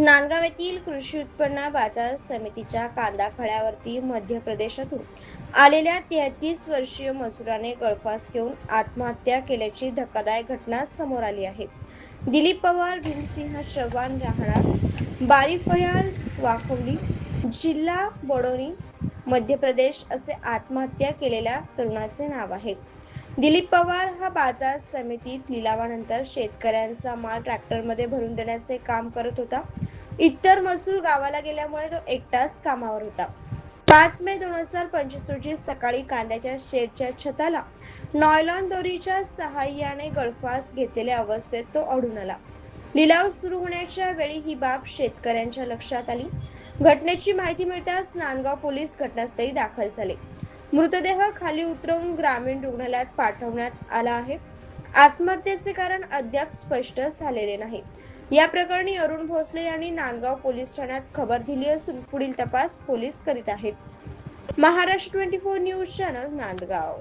नांदगाव येथील कृषी उत्पन्न बाजार समितीच्या कांदा खळ्यावरती मध्य प्रदेशातून आलेल्या तेहतीस वर्षीय मजुराने गळफास घेऊन आत्महत्या केल्याची धक्कादायक घटना समोर आली आहे. दिलीप पवार भीमसिंह चव्हाण राहणार बारी फयाल जिल्हा बडोनी मध्य प्रदेश असे आत्महत्या केलेल्या तरुणाचे नाव आहे. दिलीप पवार हा बाजार समितीत लिलावानंतर शेतकऱ्यांचा माल ट्रॅक्टरमध्ये भरून देण्याचे काम करत होता. इतर मजूर गावाला गेल्यामुळे तो एकटाच कामावर होता. पाच मे दोन हजार पंचवीस रोजी सकाळी कांद्याच्या शेडच्या छताला नॉयलॉन दोरीच्या सहाय्याने गळफास घेतलेल्या अवस्थेत तो अडून आला. लिलाव सुरू होण्याच्या वेळी ही बाब शेतकऱ्यांच्या लक्षात आली. घटनेची माहिती मिळताच नांदगाव पोलीस घटनास्थळी दाखल झाले. मृतदेह खाली उतरवून ग्रामीण रुग्णालयात पाठवण्यात आला आहे. आत्महत्येचे कारण अद्याप स्पष्ट झालेले नाही. या प्रकरणी अरुण भोसले यांनी नांदगाव पोलीस ठाण्यात खबर दिली असून पुढील तपास पोलीस करीत आहेत. Maharashtra twenty four news channel Nandgaon.